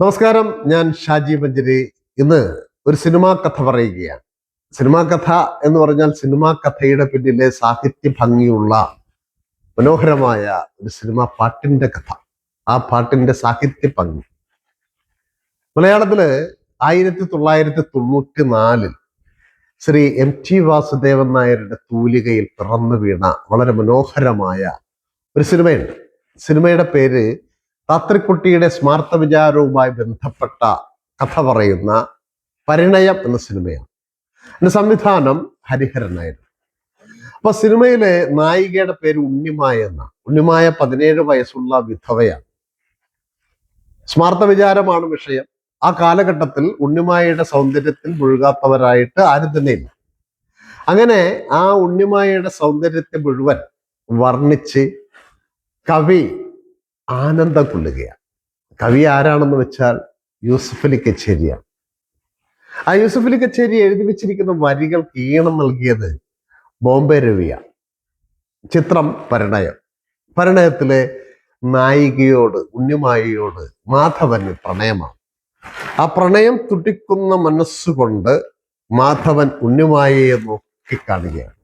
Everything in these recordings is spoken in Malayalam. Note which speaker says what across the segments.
Speaker 1: നമസ്കാരം ഞാൻ ഷാജി മഞ്ചരി. ഇന്ന് ഒരു സിനിമാ കഥ പറയുകയാണ്. സിനിമാ കഥ എന്ന് പറഞ്ഞാൽ സിനിമാ കഥയുടെ പിന്നിലെ സാഹിത്യ ഭംഗിയുള്ള മനോഹരമായ ഒരു സിനിമാ പാട്ടിന്റെ കഥ. ആ പാട്ടിന്റെ സാഹിത്യ ഭംഗി. മലയാളത്തിൽ ആയിരത്തി തൊള്ളായിരത്തി തൊണ്ണൂറ്റി നാലിൽ ശ്രീ എം ടി വാസുദേവൻ നായരുടെ തൂലികയിൽ പിറന്നു വീണ വളരെ മനോഹരമായ ഒരു സിനിമയുണ്ട്. സിനിമയുടെ പേര് താത്രിക്കുട്ടിയുടെ സ്മാർത്ഥ വിചാരവുമായി ബന്ധപ്പെട്ട കഥ പറയുന്ന പരിണയം എന്ന സിനിമയാണ്. അതിന്റെ സംവിധാനം ഹരിഹരനായിരുന്നു അപ്പൊ സിനിമയിലെ നായികയുടെ പേര് ഉണ്ണിമായ എന്ന ഉണ്ണിമായ പതിനേഴ് വയസ്സുള്ള വിധവയാണ്. സ്മാർത്ഥ വിചാരമാണ് വിഷയം. ആ കാലഘട്ടത്തിൽ ഉണ്ണിമായയുടെ സൗന്ദര്യത്തിൽ മുഴുകാത്തവരായിട്ട് ആരും തന്നെയില്ല. അങ്ങനെ ആ ഉണ്ണിമായയുടെ സൗന്ദര്യത്തെ മുഴുവൻ വർണിച്ച് കവി ആനന്ദം കൊള്ളുകയാണ്. കവി ആരാണെന്ന് വെച്ചാൽ യൂസഫ് അലി കച്ചേരിയാണ്. ആ യൂസഫ് അലി കച്ചേരി എഴുതി വെച്ചിരിക്കുന്ന വരികൾക്ക് ഈണം നൽകിയത് ബോംബെ രവിയാണ്. ചിത്രം പരിണയം. പരിണയത്തിലെ നായികയോട് ഉണ്ണിമായിയോട് മാധവന് പ്രണയമാണ്. ആ പ്രണയം തുടിക്കുന്ന മനസ്സുകൊണ്ട് മാധവൻ ഉണ്ണിമായയെ നോക്കിക്കാണുകയാണ്.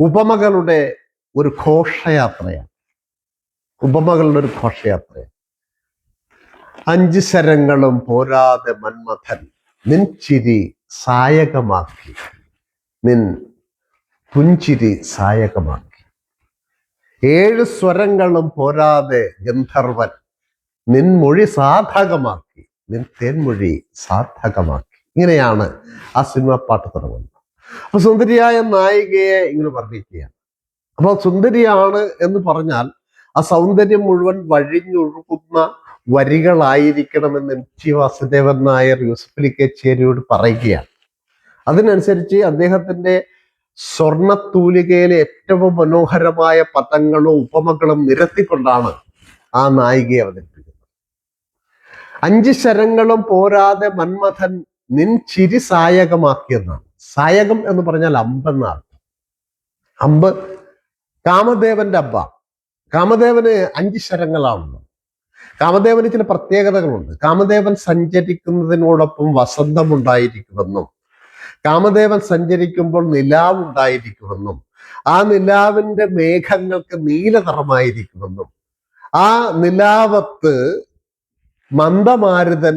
Speaker 1: ഉപമകളുടെ ഒരു ഘോഷയാത്രയാണ്. ഉപമകളുടെ ഒരു ഭാഷയാത്ര അഞ്ച് ശരങ്ങളും പോരാതെ മന്മഥൻ നിൻ ചിരി സായകമാക്കി. നിൻ പുഞ്ചിരി സായകമാക്കി. ഏഴ് സ്വരങ്ങളും പോരാതെ ഗന്ധർവൻ നിൻ മൊഴി സാധകമാക്കി നിൻ തേൻമൊഴി സാധകമാക്കി ഇങ്ങനെയാണ് ആ സിനിമ പാട്ട് തുടങ്ങുന്നത്. അപ്പൊ സുന്ദരിയായ നായികയെ ഇങ്ങനെ വർണിക്കുകയാണ്. അപ്പൊ സുന്ദരിയാണ് എന്ന് പറഞ്ഞാൽ ആ സൗന്ദര്യം മുഴുവൻ വഴിഞ്ഞൊഴുകുന്ന വരികളായിരിക്കണമെന്ന് എം ടി വാസുദേവൻ നായർ യൂസഫലി കച്ചേരിയോട് പറയുകയാണ്. അതിനനുസരിച്ച് അദ്ദേഹത്തിന്റെ സ്വർണത്തൂലികയിലെ ഏറ്റവും മനോഹരമായ പദങ്ങളും ഉപമകളും നിരത്തിക്കൊണ്ടാണ് ആ നായികയെ അവതരിപ്പിക്കുന്നത്. അഞ്ച് ശരങ്ങളും പോരാതെ മന്മഥൻ നിൻ ചിരി സായകമാക്കിയെന്നാണ്. സായകം എന്ന് പറഞ്ഞാൽ അമ്പെന്നാണ്. അമ്പ് കാമദേവന്റെ അബ്ബ. കാമദേവന് അഞ്ച് ശരങ്ങളാണല്ലോ കാമദേവന് ചില പ്രത്യേകതകളുണ്ട്. കാമദേവൻ സഞ്ചരിക്കുന്നതിനോടൊപ്പം വസന്തം ഉണ്ടായിരിക്കുമെന്നും കാമദേവൻ സഞ്ചരിക്കുമ്പോൾ നിലാവ് ഉണ്ടായിരിക്കുമെന്നും ആ നിലാവിന്റെ മേഘങ്ങൾക്ക് നീലനിറമായിരിക്കുമെന്നും ആ നിലാവത്ത് മന്ദമാരുതൻ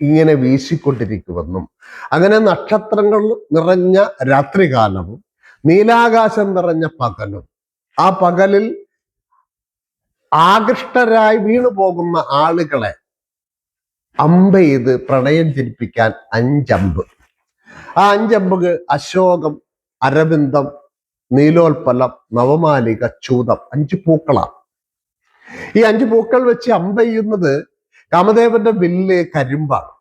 Speaker 1: ഇങ്ങനെ വീശിക്കൊണ്ടിരിക്കുമെന്നും അങ്ങനെ നക്ഷത്രങ്ങൾ നിറഞ്ഞ രാത്രികാലവും നീലാകാശം നിറഞ്ഞ പകലും ആ പകലിൽ ആകൃഷ്ടരായി വീണു പോകുന്ന ആളുകളെ അമ്പ ചെയ്ത് പ്രണയം ജനിപ്പിക്കാൻ അഞ്ചമ്പ്. ആ അഞ്ചമ്പ് അശോകം അരവിന്ദം നീലോൽപ്പലം നവമാലിക ചൂതം അഞ്ച് പൂക്കളാണ്. ഈ അഞ്ച് പൂക്കൾ വെച്ച് അമ്പ ചെയ്യുന്നത് കാമദേവന്റെ വില്ല് കരിമ്പാണ്.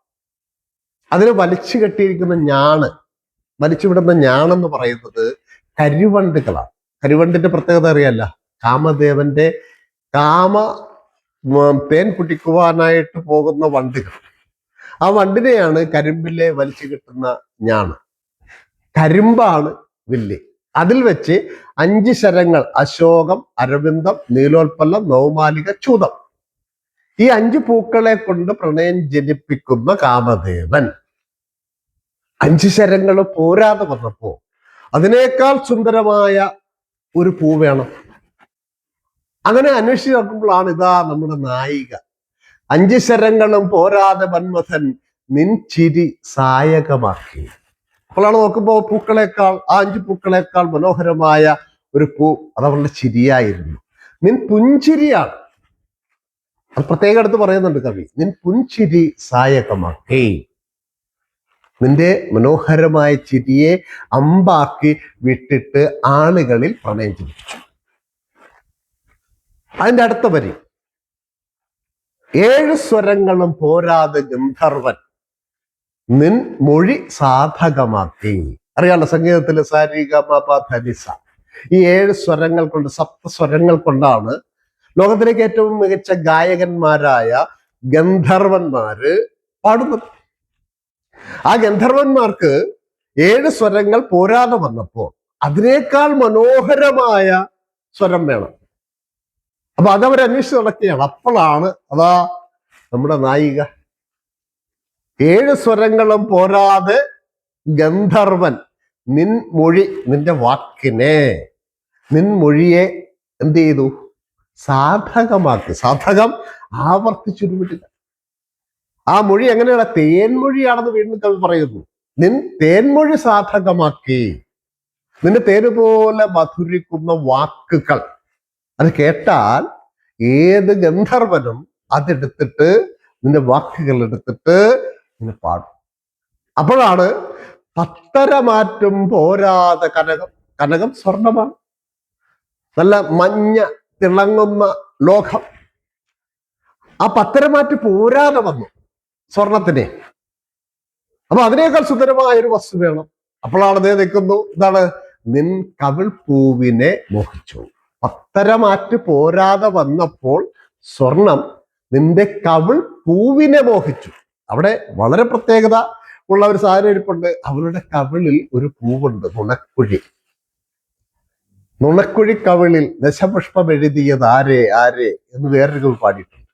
Speaker 1: അതിന് വലിച്ചു കെട്ടിയിരിക്കുന്ന ഞാണ് വലിച്ചുവിടുന്ന ഞാണെന്ന് പറയുന്നത് കരിവണ്ടുകളാണ്. കരിവണ്ടിന്റെ പ്രത്യേകത അറിയാല്ല. കാമദേവന്റെ കാമ തേൻ കുടിക്കുവാനായിട്ട് പോകുന്ന വണ്ടുകൾ. ആ വണ്ടിനെയാണ് കരിമ്പിലെ വലിച്ചു കിട്ടുന്ന ഞാണ്. കരിമ്പാണ് വില്ല്. അതിൽ വെച്ച് അഞ്ച് ശരങ്ങൾ അശോകം അരവിന്ദം നീലോൽപ്പല്ലം നവമാലിക ചൂതം. ഈ അഞ്ച് പൂക്കളെ കൊണ്ട് പ്രണയം ജനിപ്പിക്കുന്ന കാമദേവൻ. അഞ്ച് ശരങ്ങൾ പോരാതെ വന്നപ്പോ അതിനേക്കാൾ സുന്ദരമായ ഒരു പൂ വേണം. അങ്ങനെ അന്വേഷിച്ച് നോക്കുമ്പോഴാണ് ഇതാ നമ്മുടെ നായിക. അഞ്ച് ശരങ്ങളും പോരാതെ മന്മഥൻ നിൻ ചിരി സായകമാക്കി. അപ്പോഴാണ് നോക്കുമ്പോൾ പൂക്കളേക്കാൾ ആ അഞ്ച് പൂക്കളേക്കാൾ മനോഹരമായ ഒരു പൂ അതവളുടെ ചിരിയായിരുന്നു. നിൻ പുഞ്ചിരിയാണ് അത് പ്രത്യേക എടുത്ത് പറയുന്നുണ്ട് കവി. നിൻ പുഞ്ചിരി സായകമാക്കി. നിന്റെ മനോഹരമായ ചിരിയെ അമ്പാക്കി വിട്ടിട്ട് ആളുകളിൽ പ്രണയം ജനിപ്പിച്ചു. അതിന്റെ അടുത്ത വരി. ഏഴ് സ്വരങ്ങളും പോരാതെ ഗന്ധർവൻ നിൻ മൊഴി സാധകമാക്കി. അറിയാലോ സംഗീതത്തിലെ സാരിക ധനിസ. ഈ ഏഴ് സ്വരങ്ങൾ കൊണ്ട് സപ്ത സ്വരങ്ങൾ കൊണ്ടാണ് ലോകത്തിലേക്ക് ഏറ്റവും മികച്ച ഗായകന്മാരായ ഗന്ധർവന്മാര് പാടുന്നത്. ആ ഗന്ധർവന്മാർക്ക് ഏഴ് സ്വരങ്ങൾ പോരാതെ വന്നപ്പോൾ അതിനേക്കാൾ മനോഹരമായ സ്വരം വേണം. അപ്പൊ അതവർ അന്വേഷിച്ച് നടക്കുകയാണ്. അപ്പോഴാണ് അതാ നമ്മുടെ നായിക. ഏഴ് സ്വരങ്ങളും പോരാതെ ഗന്ധർവൻ നിൻ മൊഴി നിന്റെ വാക്കിനെ നിൻ മൊഴിയെ എന്ത് ചെയ്തു? സാധകമാക്കി. സാധകം ആവർത്തിച്ചുരുവിടുക ആ മൊഴി എങ്ങനെയാണ്? തേൻമൊഴിയാണെന്ന് വീണ്ടും കവി പറയുന്നു. നിൻ തേൻമൊഴി സാധകമാക്കി. നിന്റെ തേനുപോലെ മധുരിക്കുന്ന വാക്കുകൾ. അത് കേട്ടാൽ ഏത് ഗന്ധർവനും അതെടുത്തിട്ട് നിന്റെ വാക്കുകൾ എടുത്തിട്ട് നിന്നെ പാടും. അപ്പോഴാണ് പത്തര മാറ്റും പോരാതെ കനകം കനകം സ്വർണമാണ്. നല്ല മഞ്ഞ തിളങ്ങുന്ന ലോകം ആ പത്തര മാറ്റി പോരാതെ വന്നു സ്വർണത്തിനെ. അപ്പൊ അതിനേക്കാൾ സുന്ദരമായ ഒരു വസ്തു വേണം. അപ്പോഴാണ് അതേ നിൽക്കുന്നു. എന്താണ് നിൻ കവിൾ പൂവിനെ മോഹിച്ചു. പത്തരമാറ്റ് പോരാതെ വന്നപ്പോൾ സ്വർണം നിന്റെ കവിൾ പൂവിനെ മോഹിച്ചു. അവിടെ വളരെ പ്രത്യേകത ഉള്ള ഒരു സാധനം ഇരിപ്പുണ്ട്. അവളുടെ കവിളിൽ ഒരു പൂവുണ്ട് നുണക്കുഴി. നുണക്കുഴി കവിളിൽ ദശപുഷ്പം എഴുതിയത് ആരെ ആരെ എന്ന് വേറൊരു പാടിയിട്ടുണ്ട്.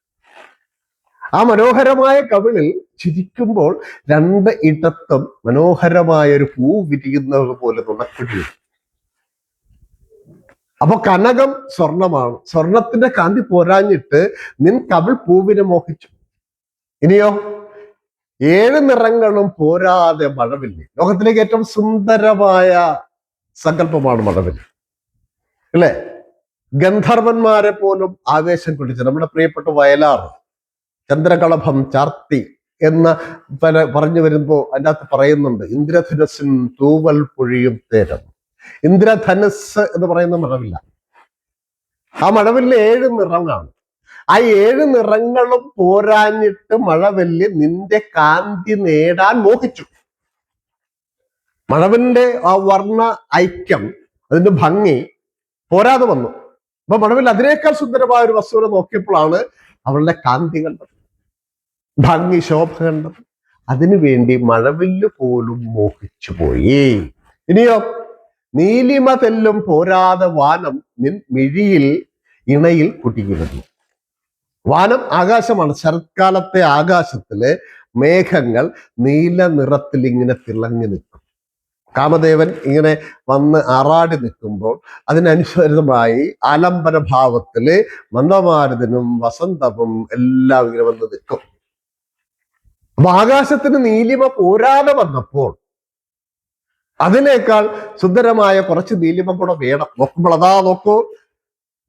Speaker 1: ആ മനോഹരമായ കവിളിൽ ചിരിക്കുമ്പോൾ രണ്ട് ഇടത്തും മനോഹരമായ ഒരു പൂ വിരിയുന്നത് പോലെ നുണക്കുഴി അപ്പൊ കനകം സ്വർണമാണ്. സ്വർണത്തിന്റെ കാന്തി പോരാഞ്ഞിട്ട് നിൻ കവിൾ പൂവിനെ മോഹിച്ചു. ഇനിയോ ഏഴ് നിറങ്ങളും പോരാതെ മഴവില്ല? ലോകത്തിലേക്ക് ഏറ്റവും സുന്ദരമായ സങ്കല്പമാണ് മഴവില്ല് അല്ലേ? ഗന്ധർവന്മാരെ പോലും ആവേശം കൊള്ളിച്ചു നമ്മുടെ പ്രിയപ്പെട്ട വയലാർ ചന്ദ്രകളഭം ചാർത്തി എന്ന് പല പറഞ്ഞു വരുമ്പോ അതിനകത്ത് പറയുന്നുണ്ട് ഇന്ദ്രധനുസിൻ തൂവൽ പൊഴിയും തേരം. ഇന്ദ്രധനുസ് എന്ന് പറയുന്ന മഴവില്ല. ആ മഴവില്ല് ഏഴ് നിറങ്ങളാണ്. ആ ഏഴ് നിറങ്ങളും പോരാഞ്ഞിട്ട് മഴവല്ലി നിന്റെ കാന്തി നേടാൻ മോഹിച്ചു. മഴവിന്റെ ആ വർണ ഐക്യം അതിന്റെ ഭംഗി പോരാതെ വന്നു. അപ്പൊ മഴവിൽ അതിനേക്കാൾ സുന്ദരമായ ഒരു വസ്തുവിനെ നോക്കിയപ്പോഴാണ് അവളുടെ കാന്തി കണ്ടത് ഭംഗി ശോഭ കണ്ടത്. അതിനുവേണ്ടി മഴവില്ല് പോലും മോഹിച്ചു പോയി ഇനിയോ നീലിമ തെല്ലും പോരാതെ വാനം നിൻ മിഴിയിൽ ഇണയിൽ കുട്ടിക്കിടുന്നു വാനം ആകാശമാണ്. ശരത്കാലത്തെ ആകാശത്തിൽ മേഘങ്ങൾ നീല നിറത്തിൽ ഇങ്ങനെ തിളങ്ങി നിൽക്കും. കാമദേവൻ ഇങ്ങനെ വന്ന് ആറാടി നിൽക്കുമ്പോൾ അതിനനുസരിതമായി ആലംബര ഭാവത്തിൽ മന്ദമാരുതനും വസന്തവും എല്ലാം ഇങ്ങനെ വന്ന് നിൽക്കും. അപ്പൊ ആകാശത്തിന് നീലിമ പോരാതെ വന്നപ്പോൾ അതിനേക്കാൾ സുന്ദരമായ കുറച്ച് നീലിമ കൂടെ വേണം. നോക്കുമ്പോൾ അതാ നോക്കൂ.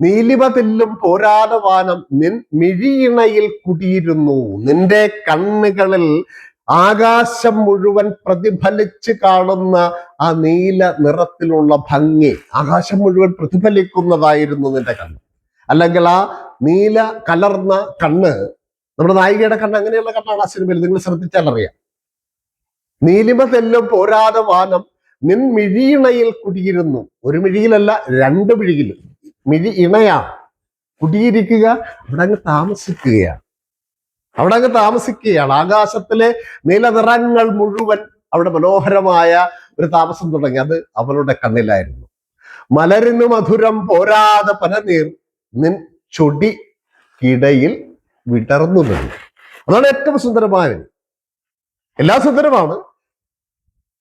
Speaker 1: നീലിമ തെല്ലും പോരാതെ വാനം നിൻ മിഴിയിണയിൽ കുടിയിരുന്നു. നിന്റെ കണ്ണുകളിൽ ആകാശം മുഴുവൻ പ്രതിഫലിച്ച് കാണുന്ന ആ നീല നിറത്തിലുള്ള ഭംഗി ആകാശം മുഴുവൻ പ്രതിഫലിക്കുന്നതായിരുന്നു നിന്റെ കണ്ണ്. അല്ലെങ്കിൽ ആ നീല കലർന്ന കണ്ണ് നമ്മുടെ നായികയുടെ കണ്ണ് അങ്ങനെയുള്ള കണ്ണാണ് ആ സിനിമയിൽ. നിങ്ങൾ ശ്രദ്ധിച്ചാൽ അറിയാം. നീലിമ തെല്ലും പോരാതെ വാനം നിൻ മിഴിയിണയിൽ കുടിയിരുന്നു. ഒരു മിഴിയിലല്ല രണ്ട് മിഴിയിൽ മിഴി ഇണയാണ് കുടിയിരിക്കുക അവിടെ അങ്ങ് താമസിക്കുകയാണ്. അവിടെ അങ്ങ് താമസിക്കുകയാണ്. ആകാശത്തിലെ നീലനിറങ്ങൾ മുഴുവൻ അവിടെ മനോഹരമായ ഒരു താമസം തുടങ്ങി. അത് അവളുടെ കണ്ണിലായിരുന്നു. മലരിന് മധുരം പോരാതെ പനനീർ നിൻ ചൊടി കിടയിൽ വിടർന്നു നിന്നു. അതാണ് ഏറ്റവും സുന്ദരമായ എല്ലാ സുന്ദരമാണ്.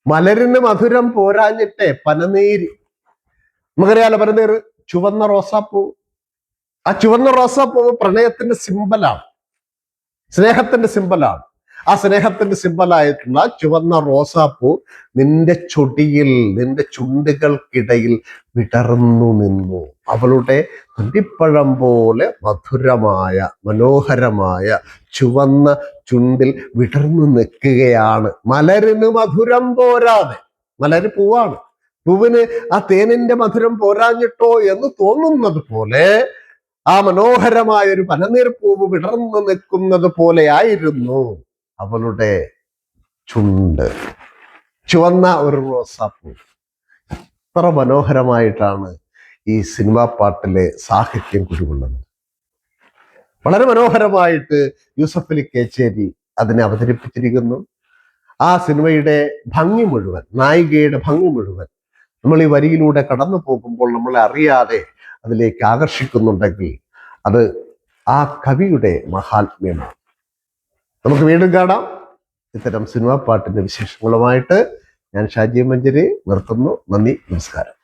Speaker 1: മലരിന് മധുരം പോരാഞ്ഞിട്ടെ പനനീര്. നമുക്കറിയാലോ പനനീർ ചുവന്ന റോസാപ്പൂ. ആ ചുവന്ന റോസാപ്പൂ പ്രണയത്തിന്റെ സിമ്പലാണ് സ്നേഹത്തിന്റെ സിമ്പലാണ് ആ സ്നേഹത്തിന്റെ സിമ്പലായിട്ടുള്ള ചുവന്ന റോസാപ്പൂ നിന്റെ ചൊടിയിൽ നിന്റെ ചുണ്ടുകൾക്കിടയിൽ വിടർന്നു നിന്നു. അവളുടെ തുണ്ടിപ്പഴം പോലെ മധുരമായ മനോഹരമായ ചുവന്ന ചുണ്ടിൽ വിടർന്നു നിൽക്കുകയാണ്. മലരിന് മധുരം പോരാതെ. മലര് പൂവാണ്. പൂവിന് ആ തേനിന്റെ മധുരം പോരാഞ്ഞിട്ടോ എന്ന് തോന്നുന്നത് പോലെ ആ മനോഹരമായ ഒരു പനനീർ പൂവ് വിടർന്നു നിൽക്കുന്നത് പോലെയായിരുന്നു അവളുടെ ചുണ്ട്. ചുവന്ന ഒരു റോസാപ്പൂ എത്ര മനോഹരമായിട്ടാണ് ഈ സിനിമാ പാട്ടിലെ സാഹിത്യം കുരുകൊള്ളുന്നത് വളരെ മനോഹരമായിട്ട് യൂസഫ് അലി കേച്ചേരി അതിനെ അവതരിപ്പിച്ചിരിക്കുന്നു. ആ സിനിമയുടെ ഭംഗി മുഴുവൻ നായികയുടെ ഭംഗി മുഴുവൻ നമ്മൾ ഈ വരിയിലൂടെ കടന്നു പോകുമ്പോൾ നമ്മളെ അറിയാതെ അതിലേക്ക് ആകർഷിക്കുന്നുണ്ടെങ്കിൽ അത് ആ കവിയുടെ മഹാത്മ്യമാണ്. നമുക്ക് വീണ്ടും കാണാം. ഇത്തരം സിനിമ പാട്ടിന്റെ വിശേഷങ്ങളുമായിട്ട് ഞാൻ ഷാജി മഞ്ചരി നിർത്തുന്നു. നന്ദി നമസ്കാരം.